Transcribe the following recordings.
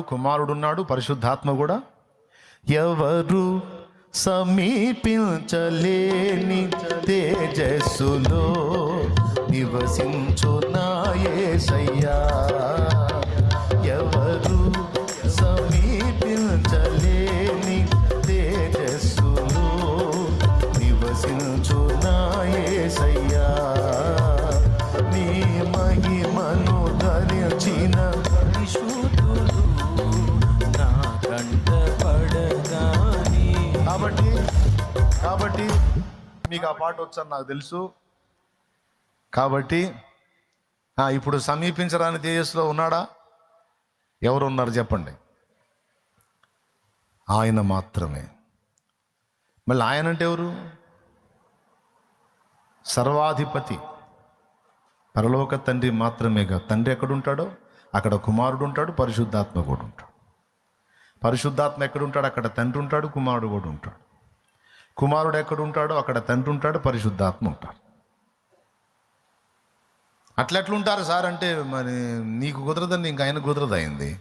కుమారుడున్నాడు పరిశుద్ధాత్మ కూడా. ఎవరు సమీపించలేని తేజస్సులో నివసించు నాయసయ్యా కాబట్టి మీకు ఆ పాట వచ్చని నాకు తెలుసు. కాబట్టి ఇప్పుడు సమీపించరాని తేజస్సులో ఉన్నాడా? ఎవరు ఉన్నారు చెప్పండి. ఆయన మాత్రమే. మళ్ళీ ఆయన అంటే ఎవరు? సర్వాధిపతి. పరలోక తండ్రి మాత్రమే కాదు. తండ్రి ఎక్కడుంటాడో? అక్కడ కుమారుడు ఉంటాడు పరిశుద్ధాత్మ కూడా ఉంటాడు. పరిశుద్ధాత్మ ఎక్కడ ఉంటాడు అక్కడ తండ్రి ఉంటాడు కుమారుడు కూడా ఉంటాడు. కుమారుడు ఎక్కడ ఉంటాడో అక్కడ తండ్రి ఉంటాడు పరిశుద్ధాత్మ ఉంటాడు. అట్లా ఎట్లుంటారు సార్ అంటే మరి నీకు కుదరదని ఇంక ఆయన కుదరదైంది అయింది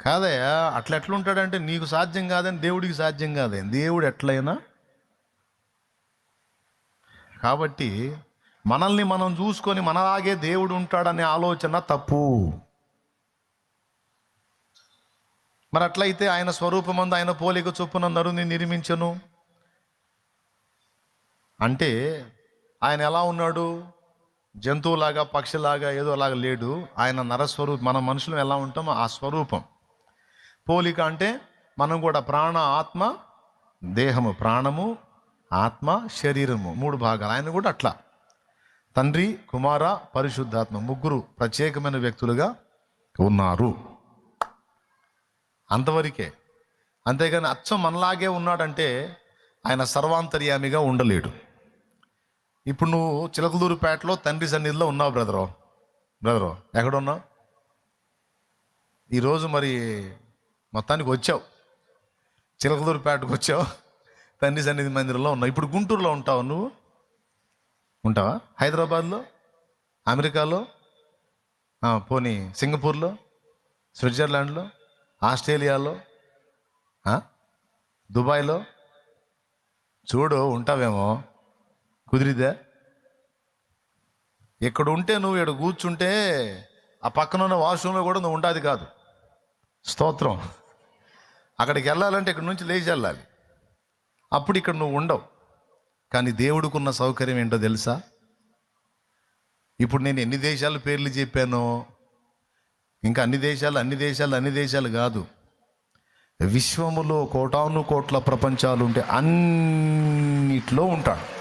కాదయ్యా అట్లా ఎట్లుంటాడంటే నీకు సాధ్యం కాదని దేవుడికి సాధ్యం కాదని దేవుడు ఎట్లయినా. కాబట్టి మనల్ని మనం చూసుకొని మనలాగే దేవుడు ఉంటాడనే ఆలోచన తప్పు. మరి అట్లయితే ఆయన స్వరూపమందు ఆయన పోలిక చొప్పున నరుని నిర్మించను. అంటే ఆయన ఎలా ఉన్నాడు? జంతువులాగా పక్షిలాగా ఏదోలాగా లేడు. ఆయన నరస్వరూపం మన మనుషులు ఎలా ఉంటామో ఆ స్వరూపం. పోలిక అంటే మనం కూడా ప్రాణ ఆత్మ దేహము ప్రాణము ఆత్మ శరీరము మూడు భాగాలు. ఆయన కూడా అట్లా. తండ్రి కుమార పరిశుద్ధాత్మ ముగ్గురు ప్రత్యేకమైన వ్యక్తులుగా ఉన్నారు. అంతవరకే. అంతేగాని అచ్చం మనలాగే ఉన్నాడంటే ఆయన సర్వాంతర్యామిగా ఉండలేడు. ఇప్పుడు నువ్వు చిలకలూరుపేటలో తండ్రి సన్నిధిలో ఉన్నావు బ్రదరు. బ్రదరు ఎక్కడున్నావు? ఈరోజు మరి మొత్తానికి వచ్చావు. చిలకలూరుపేటకు వచ్చావు. తండ్రి సన్నిధి మందిరంలో ఉన్నావు. ఇప్పుడు గుంటూరులో ఉంటావు నువ్వు. ఉంటావా? హైదరాబాద్లో? అమెరికాలో? పోనీ సింగపూర్లో? స్విట్జర్లాండ్లో? ఆస్ట్రేలియాలో దుబాయ్లో? చూడు ఉంటావేమో. కుదిరిదా ఇక్కడ ఉంటే నువ్వు ఇక్కడ కూర్చుంటే ఆ పక్కన ఉన్న వాష్రూమ్లో కూడా నువ్వు ఉండాది కాదు. స్తోత్రం. అక్కడికి వెళ్ళాలంటే ఇక్కడ నుంచి లేచి వెళ్ళాలి. అప్పుడు ఇక్కడ నువ్వు ఉండవు. కానీ దేవుడికున్న సౌకర్యం ఏంటో తెలుసా? ఇప్పుడు నేను ఎన్ని దేశాల పేర్లు చెప్పానో ఇంకా అన్ని దేశాలు అన్ని దేశాలు అన్ని దేశాలు కాదు. విశ్వములో కోటాను కోట్ల ప్రపంచాలు ఉంటే అన్నిట్లో ఉంటాడు.